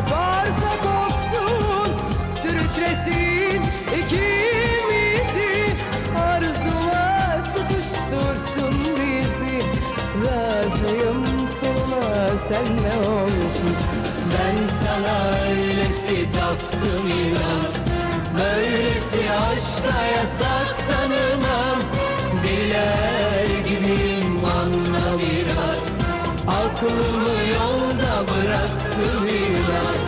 koparsak kopsun Sürüklesin ikimizi. Arzular tutuştursun bizi. Razıyım sonuna sen ne olsun. Ben sana öylesi taktım inan. Böylesi aşka yasak tanır. Aklımı yolda bıraktım inan